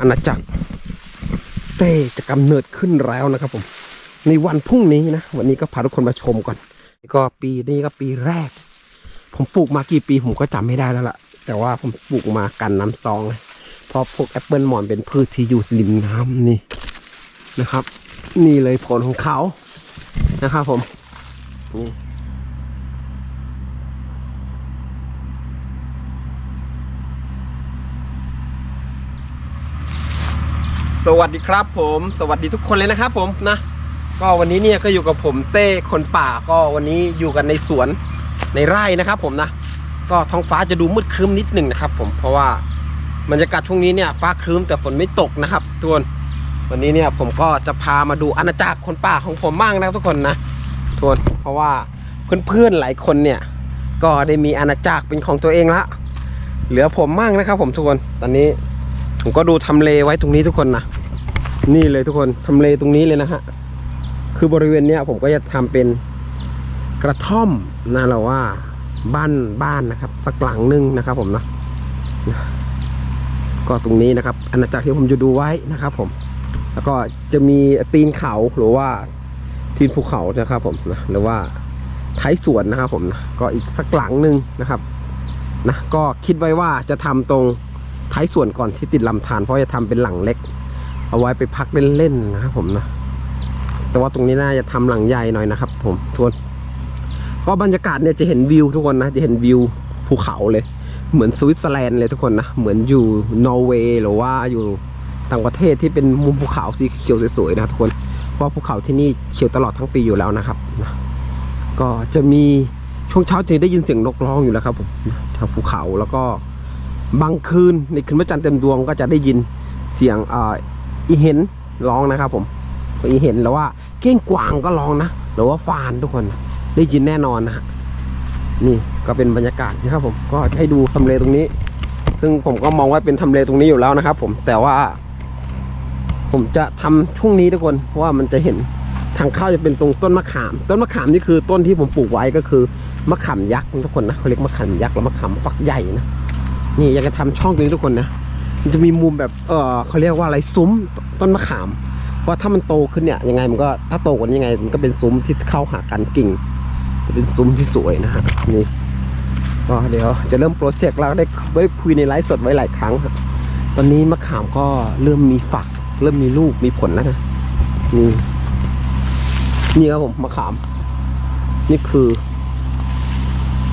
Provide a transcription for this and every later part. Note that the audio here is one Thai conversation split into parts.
อาณาจักรเต้จะกำเนิดขึ้นแล้วนะครับผม ในวันพรุ่งนี้นะ วันนี้ก็พาทุกคนมาชมก่อนนี่ก็ปีนี้ก็ปีแรก ผมปลูกมากี่ปีผมก็จำไม่ได้แล้วล่ะ แต่ว่าผมปลูกมากันน้ำซองเพราะพวกแอปเปิลหมอนเป็นพืชที่อยู่ริมน้ำนี่นะครับ นี่เลยผลของเขานะครับผมนี่ สวัสดีครับผมสวัสดีทุกคนเลยนะครับผมนะ ก็วันนี้เนี่ยก็อยู่กับผมเต้คนป่าก็วันนี้อยู่กันในสวนในไร่นะครับผมนะ ก็ท้องฟ้าจะดูมืดครึ้มนิดหนึ่งนะครับ ผมเพราะว่าบรรยากาศช่วงนี้เนี่ยฟ้าครึ้มแต่ฝนไม่ตกนะครับทุกคนวันนี้เนี่ยผมก็จะพามาดูอาณาจักรคนป่าของผมบ้างนะครับทุกคนนะทุกคนเพราะว่าเพื่อนๆหลายคนเนี่ยก็ได้มีอาณาจักรเป็นของตัวเองละเหลือผมมั่งนะครับ ผมทุกคนตอนนี้ ผมก็ดูทำเลไว้ตรงนี้ทุกคนนะนี่เลยทุกคนทำเลตรงนี้เลยนะฮะคือบริเวณเนี้ยผมก็จะทำเป็นกระท่อมนะเราว่าบ้านบ้านนะครับ สักหลังหนึงนะครับ ผมนะก็ตรงนี้นะครับอาณาจักรที่ผมจะดูไว้นะครับ ผม แล้วก็จะมีตีนเขาหรือว่าตีนภูเขานะครับ ผมนะหรือว่าท้ายสวนนะครับ ผมนะก็อีกสักหลังหนึ่งนะครับนะก็คิดไว้ว่าจะทำตรง ท้ายส่วนก่อนที่ติดลำธารเพราะจะทำเป็นหลังเล็ก เอาไว้ไปพักเล่นๆนะครับผมนะแต่ว่าตรงนี้น่าจะทำหลังใหญ่หน่อยนะครับผมทวนก็บรรยากาศเนี่ยจะเห็นวิวทุกคนนะจะเห็นวิวภูเขาเลย เหมือนสวิตเซอร์แลนด์เลยทุกคนนะเหมือนอยู่นอร์เวย์หรือว่าอยู่ต่างประเทศที่เป็นมุมภูเขาสีเขียวสวยๆนะครับทุกคนเพราะภูเขาที่นี่เขียวตลอดทั้งปีอยู่แล้วนะครับนะก็จะมีช่วงเช้าจะได้ยินเสียงนกร้องอยู่แล้วครับผมนะแถวภูเขาแล้วก็ บางคืนในคืนพระจันทร์เต็มดวงก็จะได้ยินเสียงอ,อีเห็นร้องนะครับผมอีเห็นแล้วว่าเก้งกวางก็ร้องนะหรือว่าฟานทุกคนได้ยินแน่นอนนะนี่ก็เป็นบรรยากาศนะครับผมก็ให้ดูทำเลตรงนี้ ซึ่งผมก็มองว่าเป็นทำเลตรงนี้อยู่แล้วนะครับผมแต่ว่า ผมจะทำช่วงนี้ทุกคนเพราะว่ามันจะเห็นทางเข้าจะเป็นตรงต้นมะขาม ต้นมะขามนี่คือต้นที่ผมปลูกไว้ก็คือมะขามยักษ์ทุกคนนะเขาเรียกมะขามยักษ์แล้วมะขามฟักใหญ่นะ นี่อยากจะทำช่องตรงนี้ทุกคนนะมันจะมีมุมแบบเออเขาเรียกว่าอะไรซุ้มต้นมะขามว่าถ้ามันโตขึ้นเนี่ยยังไงมันก็ถ้าโตกว่านี้ยังไง มันก็เป็นซุ้มที่เข้าหากันกิ่ง จะเป็นซุ้มที่สวยนะฮะนี่ก็เดี๋ยวจะเริ่มโปรเจกต์แล้วได้ได้คุยในไลฟ์สดไว้หลายครั้งครับตอนนี้มะขามก็เริ่มมีฝัก เริ่มมีลูกมีผลแล้วนะนี่นี่ครับผมมะขาม นี่คือ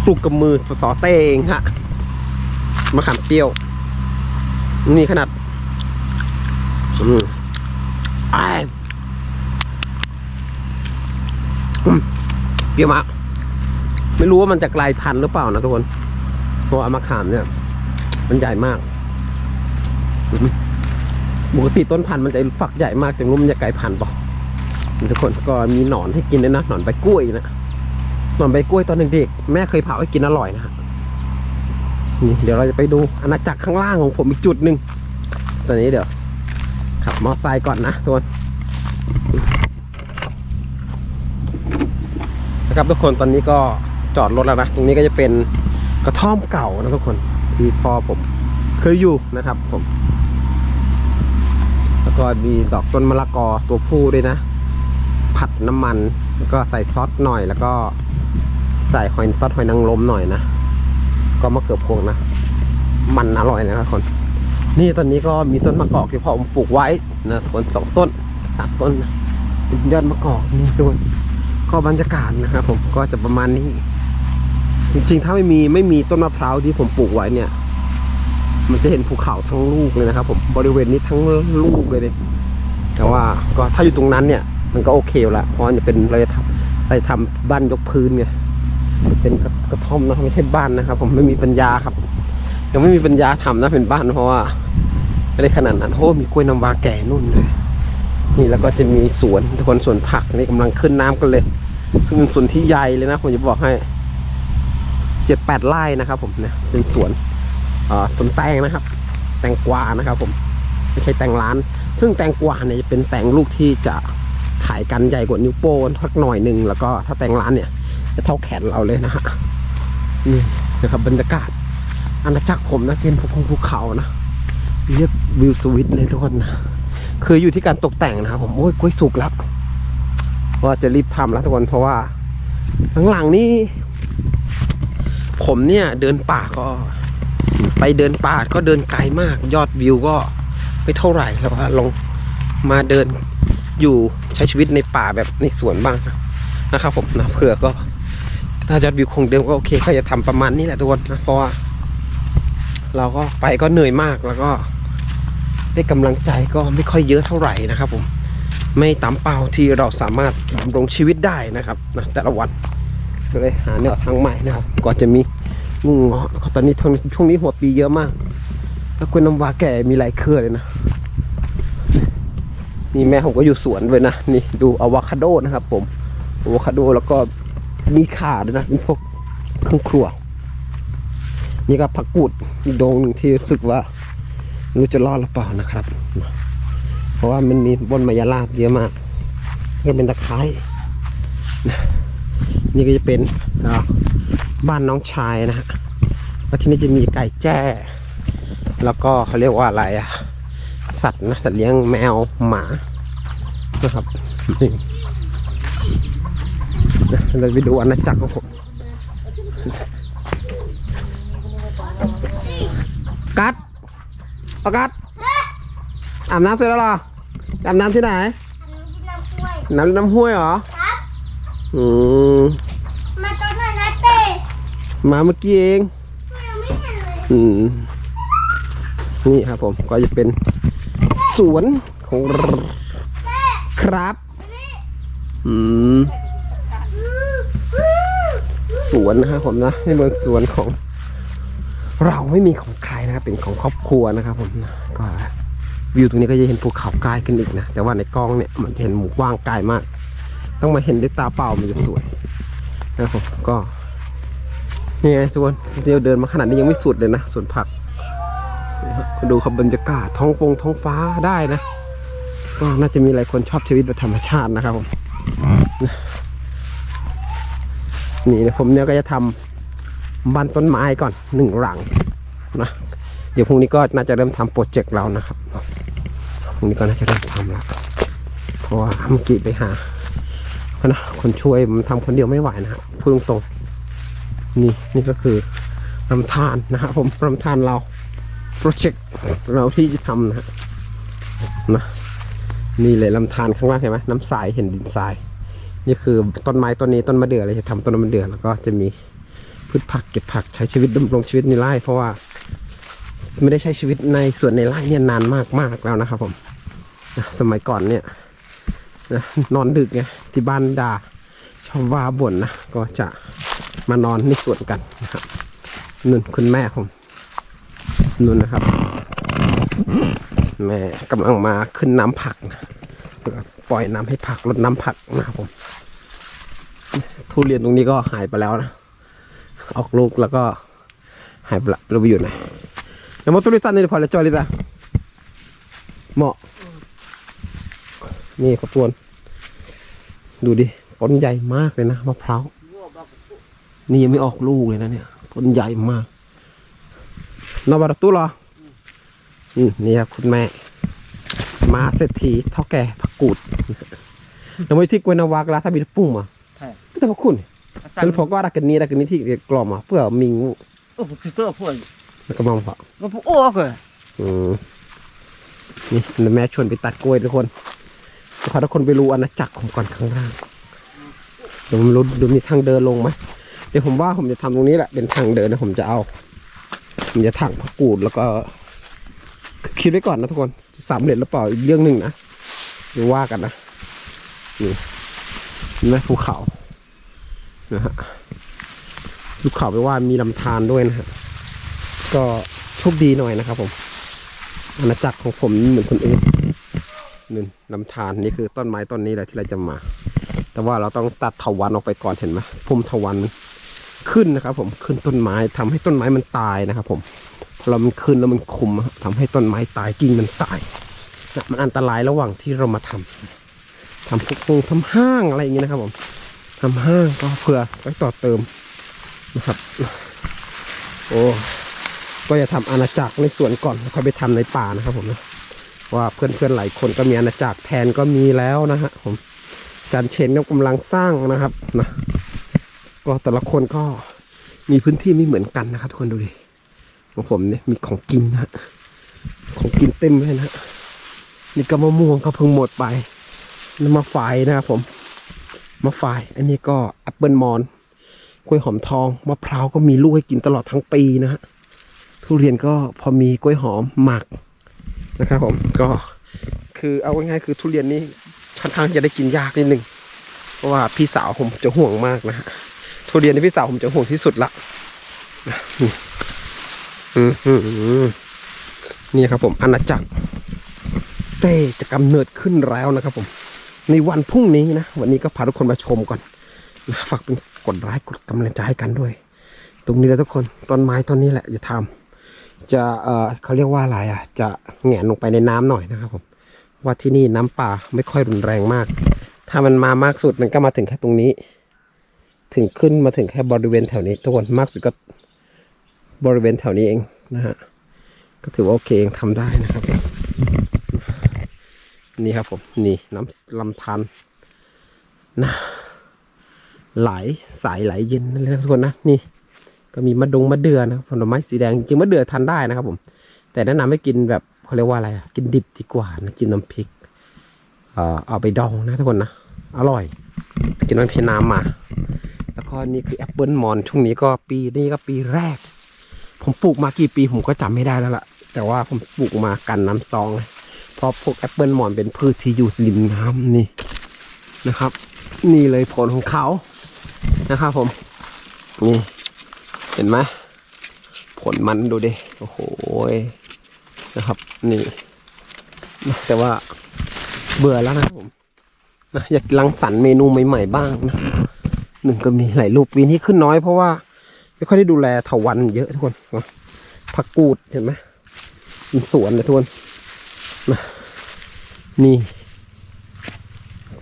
ปลูกกับมือสอเตงฮะ มะขามเปรี้ยว นี่ขนาด อืมอ้ายอืมเปรี้ยวมาก ไม่รู้ว่ามันจะกลายพันธุ์หรือเปล่านะทุกคน เพราะว่ามะขามเนี่ย มันใหญ่มากปกติต้นพันธุ์มันจะฝักใหญ่มากแต่รู้มันจะกลายพันธุ์เปล่าทุกคนก็มีหนอนให้กินด้วยนะหนอนใบกล้วยนะหนอนใบกล้วยตอนเด็กๆแม่เคยเผาให้กินอร่อยนะฮะ นี่เดี๋ยวเราจะไปดูอาณาจักรข้างล่างของผมอีกจุดหนึ่งตอนนี้เดี๋ยวขับมอเตอร์ไซค์ก่อนนะทุกคนนะครับทุกคนตอนนี้ก็จอดรถแล้วนะตรงนี้ก็จะเป็นกระท่อมเก่านะทุกคนที่พ่อผมเคยอยู่นะครับผม แล้วก็มีดอกต้นมะละกอตัวผู้ด้วยนะ ผัดน้ำมันแล้วก็ใส่ซอสหน่อยแล้วก็ใส่หอยซอสหอยนางรมหน่อยนะ ก็มะเขือพวงนะ มันอร่อยนะครับคน นี่ตอนนี้ก็มีต้นมะกอกที่พ่อผมปลูกไว้นะทุกคนสองต้นสามต้นนะเป็นยอดมะกอกนี่ทุกคนก็บรรยากาศนะครับผมก็จะประมาณนี้ จริงๆ ถ้าไม่มีไม่มีต้นมะพร้าวที่ผมปลูกไว้เนี่ย มันจะเห็นภูเขาทั้งลูกเลยนะครับ ผมบริเวณนี้ทั้งลูกเลยเนี่ยแต่ว่าก็ถ้าอยู่ตรงนั้นเนี่ย มันก็โอเคละเพราะจะเป็นเราจะทำเราจะทำบ้านยกพื้นไง เป็นกระท่อมนะครับไม่ใช่บ้านนะครับ ผมไม่มีปัญญาครับ ยังไม่มีปัญญาทำนะเป็นบ้านเพราะว่าไม่ได้ขนาดนั้นโอ้มีกล้วยน้ำว้าแก่นุ่นเลยนี่แล้วก็จะมีสวนทุกคนสวนผักนี่กำลังขึ้นน้ำกันเลย ซึ่งเป็นสวนที่ใหญ่เลยนะผมจะบอกให้เจ็ดแปดไร่นะครับ ผมเนี่ยเป็นสวนอ่าสวนแตงนะครับ แตงกวานะครับ ผมไม่ใช่แตงร้าน ซึ่งแตงกวาเนี่ยจะเป็นแตงลูกที่จะขายกันใหญ่กว่านิ้วโป้งสักหน่อยหนึ่งแล้วก็ถ้าแตงร้านเนี่ย จะเท่าแขนเราเลยนะฮะนี่นะครับบรรยากาศอาณาจักรผมนะเป็นภูเขาภูเขานะเรียกวิวสวิตเลยทุกคนนะคืออยู่ที่การตกแต่งนะครับผมโอ้ยกล้วยสุกแล้วว่าจะรีบทำแล้วทุกคนเพราะว่าหลังๆนี่ผมเนี่ยเดินป่าก็ ไปเดินป่าก็เดินไกลมาก ยอดวิวก็ไม่เท่าไหร่แล้วว่าลงมาเดินอยู่ใช้ชีวิตในป่าแบบในสวนบ้างนะครับผมนะเผื่อก็ ถ้ายอดวิวคงเดิมก็โอเคก็จะทำประมาณนี้แหละทุกคนนะเพราะว่าเราก็ไปก็เหนื่อยมากแล้วก็ ได้กำลังใจก็ไม่ค่อยเยอะเท่าไหร่นะครับ ผม ไม่ตามเป้าที่เราสามารถดำรงชีวิตได้นะครับนะแต่ละวันก็เลยหาแนวทางใหม่นะครับก่อนจะมีงูเงาะตอนนี้ช่วงช่วงนี้หัวปีเยอะมาก แล้วกล้วยน้ำว้าแก่มีหลายเครือเลยนะนี่แม่ผมก็อยู่สวนเลยนะนี่ดูอะวาคาโดนะครับ ผมอะวาคาโดแล้วก็ มีขาด้วยนะเป็นพวกเครื่องครัว นี่ก็ผักกูดอีกโดงหนึ่งที่รู้สึกว่ารู้จะรอดหรือเปล่านะครับ เพราะว่ามันมีบนมายาลาบเยอะมากก็เป็นตะไคร้นี่ก็จะเป็นบ้านน้องชายนะฮะแล้วที่นี่จะมีไก่แจ้ แล้วก็เขาเรียกว่าอะไรอะสัตว์นะสัตว์เลี้ยงแมวหมานะครับนี่ เราไปดูอาณาจักรของผมกัดปะกัดอาบน้ำเสร็จแล้วเหรออาบน้ำที่ไหนน้ำกล้วยน้ำน้ำห้วยเหรอครับอืมมาตอนไหนนะเต้มาเมื่อกี้เองยังไม่เห็นเลยอืมนี่ครับผมก็จะเป็นสวนของเราครับ อืม สวนนะครับผมนะนี่เป็นสวนของ เราไม่มีของใครนะครับเป็นของครอบครัวนะครับผมนะก็วิวตรงนี้ก็จะเห็นภูเขาไกลขึ้นอีกนะ แต่ว่าในกล้องเนี่ยมันจะเห็นหมู่กว้างไกลมาก ต้องมาเห็นด้วยตาเปล่ามันจะสวยนะครับผมก็นี่ไงทุกคนเดี๋ยวเดินมาขนาดนี้ยังไม่สุดเลยนะสวนผักดูครับบรรยากาศท้องฟงท้องฟ้าได้นะ ก็น่าจะมีหลายคนชอบชีวิตแบบธรรมชาตินะครับผม นี่นะผมเนี่ยก็จะทำบ้านต้นไม้ก่อนหนึ่งหลังนะเดี๋ยวพรุ่งนี้ก็น่าจะเริ่มทำโปรเจกต์เรานะครับพรุ่งนี้ก็น่าจะเริ่มทำแล้วเพราะว่าเมื่อกี้ไปหาคนนะคนช่วยมันทำคนเดียวไม่ไหวนะครับพูดตรงๆนี่นี่ก็คือลำธารนะครับผมลำธารเราโปรเจกต์เราที่จะทำนะนะนี่เลยลำธารข้างล่างเห็นไหมน้ำทรายเห็นดินทราย นี่คือต้นไม้ต้นนี้ต้นมะเดื่อเลยจะทำต้นมะเดื่อแล้วก็จะมีพืชผักเก็บผักใช้ชีวิตดำรงชีวิตในไร่เพราะว่า ไม่ได้ใช้ชีวิตในส่วนในไร่เนี่ยนานมากมากแล้วนะครับ ผมสมัยก่อนเนี่ยนะนอนดึกไงที่บ้านดาชอบว่าบ่นนะก็จะมานอนในสวนกันนะครับนุ่นคุณแม่ผมนุ่นนะครับ แม่กำลังมาขึ้นน้ำผักนะ ปล่อยน้ำให้ผักลดน้ำผักนะครับผมทุเรียนตรงนี้ก็หายไปแล้วนะ ออกลูกแล้วก็หายไปละเราไปอยู่ไหน Yang mau tulisan ini pada coy kita. เหมาะ นี่ครับทุกคนดูดิต้นใหญ่มากเลยนะมะพร้าวนี่ยังไม่ออกลูกเลยนะเนี่ยต้นใหญ่มากนอบาร์ตุเหรออืมนี่ครับคุณแม่ มาเศรษฐีเท่าแก่ กกูดแล้วไม่ที่กวนนาวากลาถ้ามีปุ่งมาใช่แต่พระคุณแล้วผมก็รักกันนี้รักกันนี้ที่กล่อมมาเพื่อมิงโอ้คือตัวพวกแล้วก็มองเผามันพวกโอ้ก็อืมนี่แม่ชวนไปตัดกล้วยทุกคนพาทุกคนไปรู้อาณาจักรผมก่อนข้างล่างเดี๋ยวผมรู้ดูมีทางเดินลงไหมเดี๋ยวผมว่าผมจะทำตรงนี้แหละเป็นทางเดินนะผมจะเอา ผมจะถังผักกูดแล้วก็คิดไว้ก่อนนะทุกคนจะสำเร็จหรือเปล่าอีกเรื่องหนึ่งนะ เดี๋ยวว่ากันนะนี่นไหมภูเขานะฮะภูเขาไปว่ามีลำธารด้วยนะฮะก็โชคดีหน่อยนะครับ ผมอาณาจักรของผมเหมือนคนอื่นนึ่งลำธารนี่คือต้นไม้ต้นนี้แหละที่เราจะมา แต่ว่าเราต้องตัดเถาวันออกไปก่อนเห็นไหมพุ่มเถาวันมันขึ้นนะครับผมขึ้นต้นไม้ทำให้ต้นไม้มันตายนะครับผมเรามันขึ้นแล้วมันคุมอะทำให้ต้นไม้ตายกิ่งมันตาย มันอันตรายระหว่างที่เรามาทำทำพวกงทำห้างอะไรอย่างเงี้ยนะครับ ผมทำห้างก็เพื่อไว้ต่อเติมนะครับ โอ้ก็จะทำอาณาจักรในสวนก่อนแล้วค่อยไปทำในป่านะครับผมนะว่าเพื่อนๆหลายคนก็มีอาณาจักรแทนก็มีแล้วนะฮะผมอาจารเชนก็กำลังสร้างนะครับนะก็แต่ละคนก็มีพื้นที่ไม่เหมือนกันนะครับทุกคนดูดิของผมเนี่ยมีของกินนะฮะของกินเต็มเลยนะ นี่ก็มะม่วงก็เพิ่งหมดไปนี่มาฝายนะครับผมมาฝาย อันนี้ก็แอปเปิลมอนกล้วยหอมทองมะพร้าวก็มีลูกให้กินตลอดทั้งปีนะฮะทุเรียนก็พอมีกล้วยหอมหมักนะครับผมก็คือเอาง่ายๆคือทุเรียนนี่ค่อนข้างจะได้กินยากนิดนึงเพราะว่าพี่สาวผมจะห่วงมากนะฮะทุเรียนที่พี่สาวผมจะห่วงที่สุดละนะนี่อืมอืมอืมนี่ครับผมอาณาจักร เต้จะกำเนิดขึ้นแล้วนะครับผม ในวันพรุ่งนี้นะ วันนี้ก็พาทุกคนมาชมก่อนนะฝากเป็นกดไลค์กดกำลังใจให้กันด้วย ตรงนี้แหละทุกคนต้นไม้ต้นนี้แหละจะทำจะเออเขาเรียกว่าอะไรอะ จะแหงนลงไปในน้ำหน่อยนะครับผม ว่าที่นี่น้ำป่าไม่ค่อยรุนแรงมาก ถ้ามันมามากสุดมันก็มาถึงแค่ตรงนี้ ถึงขึ้นมาถึงแค่บริเวณแถวนี้ทุกคนมากสุดก็บริเวณแถวนี้เองนะฮะก็ถือว่าโอเคเองทำได้นะครับ นี่ครับผม นี่น้ำลำธารนะไหลสายไหลเย็นนั่นเลยทุกคนนะนี่ ก็มีมะดงมะเดือนะผลไม้สีแดงจริงมะเดือทานได้นะครับผม แต่แนะนำให้กินแบบเขาเรียกว่าอะไรอะกินดิบดีกว่านะกินน้ำพริกเอาไปดองนะทุกคนนะอร่อยกินน้ำพี่น้ำมา แล้วก็นี่คือแอปเปิลมอนช่วงนี้ก็ปีนี้ก็ปีแรก ผมปลูกมากี่ปีผมก็จำไม่ได้แล้วล่ะ แต่ว่าผมปลูกมากันน้ำซองเลย พราะพวกแอปเปิลหมอนเป็นพืชที่อยู่ริมน้ำนี่นะครับ นี่เลยผลของเขานะครับผม นี่ เห็นไหมผลมันดูดิโอ้โหนะครับ นี่แต่ว่าเบื่อแล้วนะผมนะอยากรังสรรค์เมนูใหม่ๆบ้างนะหนึ่งก็มีหลายลูกปีนี้ขึ้นน้อยเพราะว่าไม่ค่อยได้ดูแลเถาวันเยอะทุกคนผักกูดเห็นไหมเป็นสวนเลยทุกคน นี่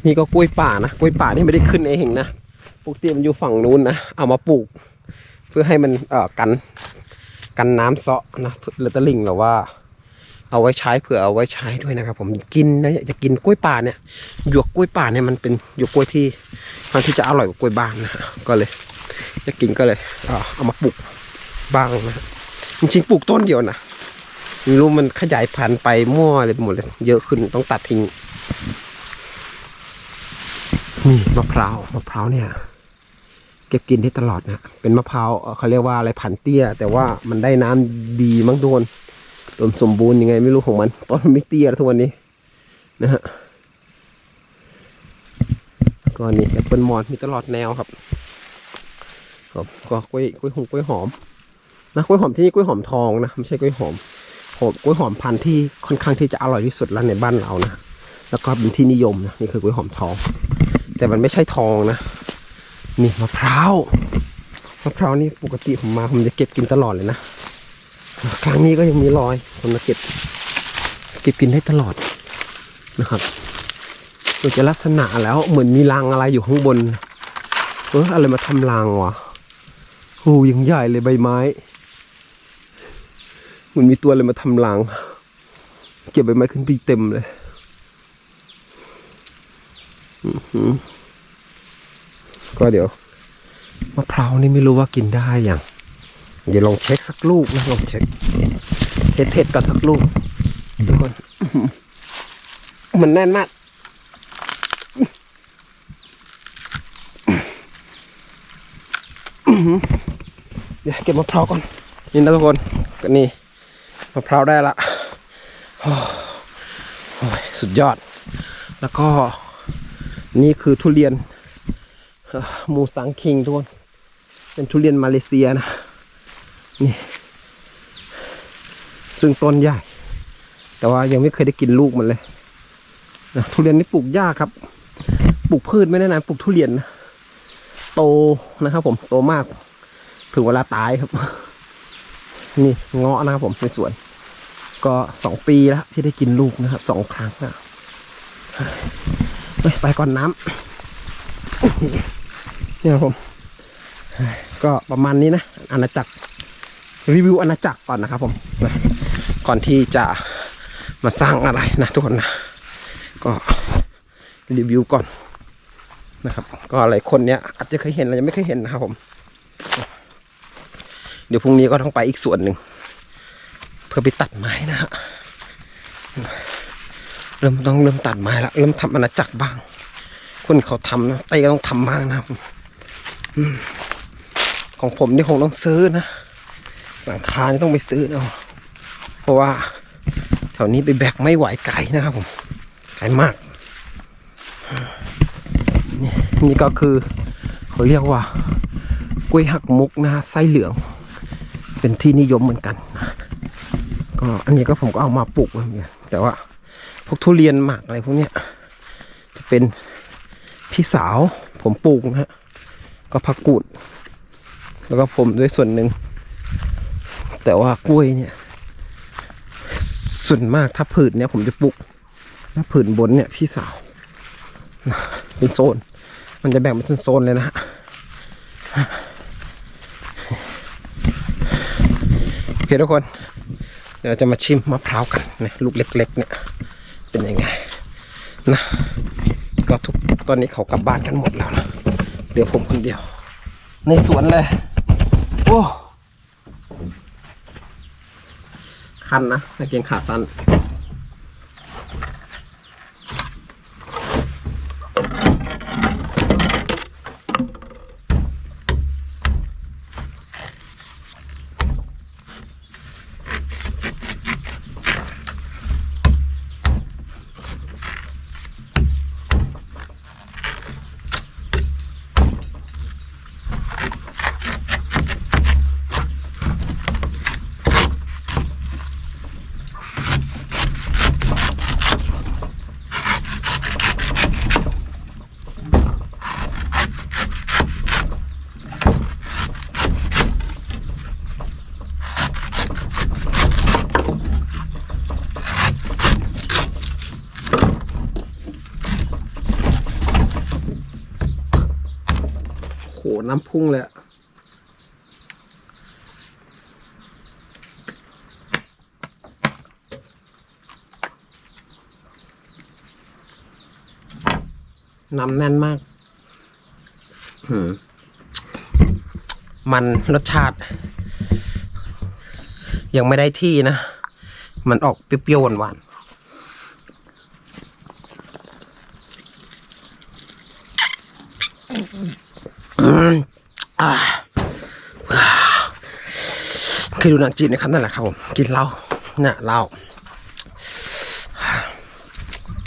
นี่ก็กล้วยป่านะกล้วยป่านี่ไม่ได้ขึ้นเองนะปกติมันอยู่ฝั่งนู้นนะเอามาปลูก เพื่อให้มันเอ่อกัน กันน้ำเซาะนะหรือตลิงหรือว่า เอาไว้ใช้เผื่อเอาไว้ใช้ด้วยนะครับ ผมกินนะจะกินกล้วยป่าเนี่ยหยวกกล้วยป่าเนี่ยมันเป็นหยวกกล้วยที่มันที่จะอร่อยกว่ากล้วยบ้านนะก็เลยจะกินก็เลยเอาเอามาปลูกบ้างนะฮะจริงๆปลูกต้นเดียวนะ ไม่รู้มันขยายพันธุ์ไปมั่วเลยไปหมดเลย เยอะขึ้นต้องตัดทิ้งนี่มะพร้าวมะพร้าวเนี่ย เก็บกินได้ตลอดนะเป็นมะพร้าวเขาเรียกว่าอะไรผันเตี้ย แต่ว่ามันได้น้ำดีมั้งทุกคนต้นสมบูรณ์ยังไงไม่รู้ของมันต้นมันไม่เตี้ยทุกวันนี้ นะฮะก็นี่แอปเปิลมอนมีตลอดแนวครับครับก็กล้วยกล้วยหงกล้วยหอมนะกล้วยหอมที่นี่กล้วยหอมทองนะไม่ใช่กล้วยหอม อมกล้วยหอมพันธุ์ที่ค่อนข้างที่จะอร่อยที่สุดแล้วในบ้านเรานะ แล้วก็เป็นที่นิยมนะนี่คือกล้วยหอมทอง แต่มันไม่ใช่ทองนะ นี่มะพร้าวมะพร้าวนี่ปกติผมมาผมจะเก็บกินตลอดเลยนะ ครั้งนี้ก็ยังมีรอยผมมาเก็บ เก็บกินได้ตลอดนะครับมันจะลักษณะแล้วเหมือนมีรางอะไรอยู่ข้างบน เอออะไรมาทำรางวะโอ้ยังใหญ่เลยใบไม้ เหมือนมีตัวอะไรมาทำรางเก็บใบไม้ขึ้นไปเต็มเลยก็เดี๋ยวมะพร้าวนี่ไม่รู้ว่ากินได้อย่างเดี๋ยวลองเช็คสักลูกนะลองเช็คเผ็ดเผ็ดๆกันสักลูกทุกคนมันแน่นมากเดี๋ยวเก็บมะพร้าวก่อนนี่นะทุกคนก็นี่ มะพร้าวได้ละสุดยอด แล้วก็นี่คือทุเรียนมูสังคิงทุกคนเป็นทุเรียนมาเลเซียนะ นี่ ซึ่งต้นใหญ่ แต่ว่ายังไม่เคยได้กินลูกมันเลยนะทุเรียนนี่ปลูกยากครับ ปลูกพืชไม่ได้นะปลูกทุเรียนนะโตนะครับผม โตมาก ถึงเวลาตายครับ นี่เงาะนะครับผมในสวน ก็สองปีแล้วที่ได้กินลูกนะครับสองครั้งนะไปก่อนน้ำเนี่ยผมก็ประมาณนี้นะอาณาจักรรีวิวอาณาจักรก่อนนะครับผมนะก่อนที่จะมาสร้างอะไรนะทุกคนนะก็รีวิวก่อนนะครับ ก็หลายคนเนี้ยอาจจะเคยเห็นอะไรยังไม่เคยเห็นนะครับผม เดี๋ยวพรุ่งนี้ก็ต้องไปอีกส่วนหนึ่งเพื่อไปตัดไม้นะฮะเริ่มต้องเริ่มตัดไม้ล้วเริ่มทำอาณาจักรบ้าง คนเขาทำนะเต้ก็ต้องทำบ้างนะครับอืมของผมนี่คงต้องซื้อนะหลังคานี่ต้องไปซื้อเอาเพราะว่าแถวนี้ไปแบกไม่ไหวไกลนะครับผมไกลมากนี่นี่ก็คือเขาเรียกว่ากล้วยหักมุกนะฮะไส้เหลือง เป็นที่นิยมเหมือนกันนะก็อันนี้ก็ผมก็เอามาปลูกเหมือนกันแต่ว่าพวกทุเรียนหมากอะไรพวกเนี้ยจะเป็นพี่สาวผมปลูกนะฮะก็ผักกูด แล้วก็ผมด้วยส่วนหนึ่ง แต่ว่ากล้วยเนี่ย ส่วนมากถ้าผืนเนี่ยผมจะปลูกถ้าผืนบนเนี่ยพี่สาว เป็นโซน มันจะแบ่งเป็นโซนเลยนะฮะ โอ เคทุกคน เดี๋ยวเราจะมาชิมมะพร้าวกันนะลูกเล็ก ๆ เนี่ย เป็นยังไงนะก็ทุกตอนนี้เขากลับบ้านกันหมดแล้วนะเดี๋ยวผมคนเดียว ในสวนเลย โอ้คันนะนักเกงขาสั้น น้ำพุ่งเลยอะน้ำแน่นมากหืมมันรสชาติ ยังไม่ได้ที่นะ มันออกเปรี้ยวๆหวานๆอืมอ่า เคยดูหนังจีนนะครับนั่นแหละครับผมกินเหล้าเนี่ยเหล้า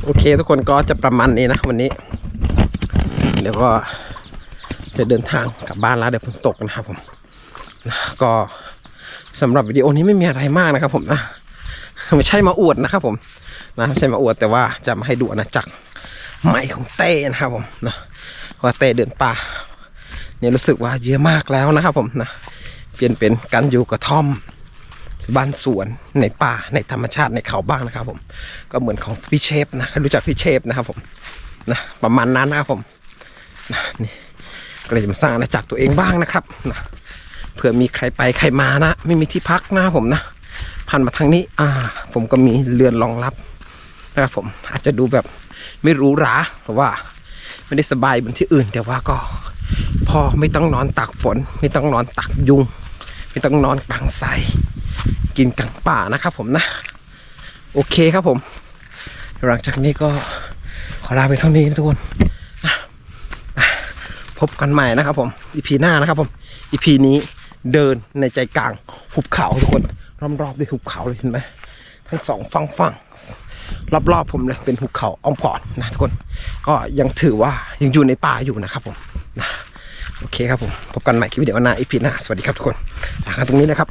โอเค ทุกคนก็จะประมาณนี้นะวันนี้ เดี๋ยวก็จะเดินทางกลับบ้านแล้วเดี๋ยวฝนตกนะครับผมนะก็สำหรับวิดีโอนี้ไม่มีอะไรมากนะครับ ผมนะไม่ใช่มาอวดนะครับ ผมนะไม่ใช่มาอวดแต่ว่าจะมาให้ดูอาณาจักรใหม่ของเต้นะครับผมนะว่าเต้เดินป่าเนี่ยรู้สึกว่าเยอะมากแล้วนะครับผมนะ เปลี่ยนเป็นการอยู่กระท่อมบ้านสวนในป่าในธรรมชาติในเขาบ้างนะครับ ผม ก็เหมือนของพี่เชฟนะรู้จักพี่เชฟนะครับผมนะประมาณนั้นนะครับผมนะนี่ก็เลยจะมาสร้างอาณาจักรตัวเองบ้างนะครับนะเผื่อมีใครไปใครมานะ ไม่มีที่พักนะครับผมนะผ่านมาทางนี้ อ่า ผมก็มีเรือนรองรับนะครับผมอาจจะดูแบบไม่หรู้หราเพราะว่า ไม่ได้สบายเหมือนที่อื่น แต่ว่าก็พอไม่ต้องนอนตากฝน ไม่ต้องนอนตักยุง ไม่ต้องนอนกลางไทรกินกลางป่านะครับผมนะ โอเคครับผม หลังจากนี้ก็ขอลาไปเท่านี้นะทุกคนพบกันใหม่นะครับผมอีพีหน้านะครับผมอีพีนี้เดินในใจกลางหุบเขาทุกคนรอบๆด้วยหุบเขาเลยเห็นไหมทั้งสองฝั่งฝั่งรอบๆผมเลยเป็นหุบเขาอ้อมกอดนะทุกคน ก็ยังถือว่ายังอยู่ในป่าอยู่นะครับผมนะ โอเคครับผม พบกันใหม่คลิปวิดีโอหน้าอีพีหน้า สวัสดีครับทุกคนลากันตรงนี้นะครับ